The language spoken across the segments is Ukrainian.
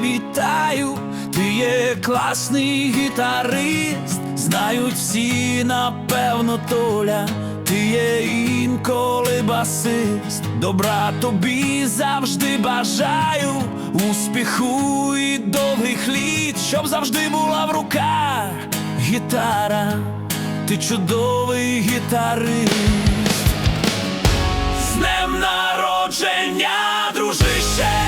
Вітаю, ти є класний гітарист, знають всі, напевно, Толя, ти є інколи басист. Добра тобі завжди бажаю, успіху і довгих літ, щоб завжди була в руках гітара, ти чудовий гітарист. З днем народження, дружище!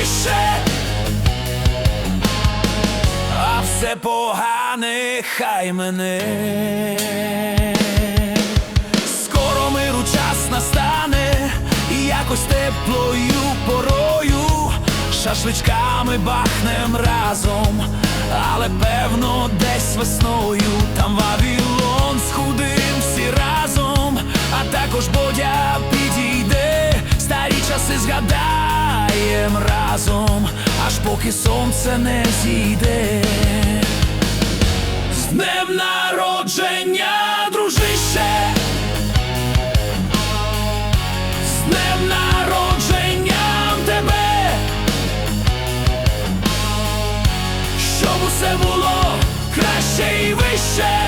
Краще а все погане хай мене. Скоро миру час настане, і якось теплою порою, шашличками бахнем разом, але певно десь весною там Вавилон схудим всі разом, а також Бодя підійде, старі часи згадаєм разом, аж поки сонце не зійде. З днем народження, дружище! З днем народження тебе, щоб усе було краще і вище,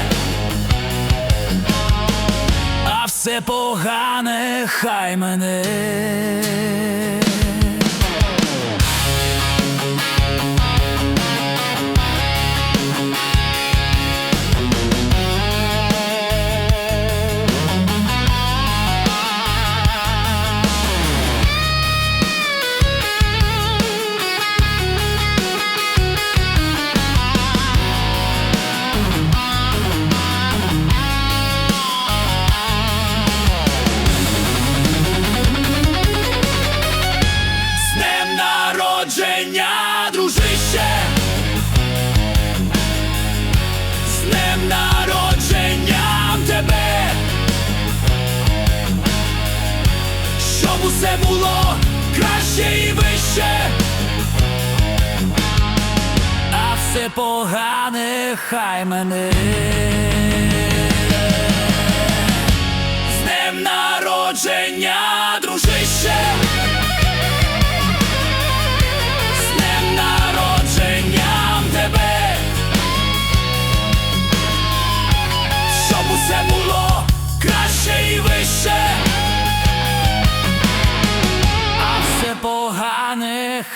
а все погане хай мене. Щоб усе було краще і вище, а все погане хай мене. З днем народження,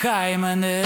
кохай мене.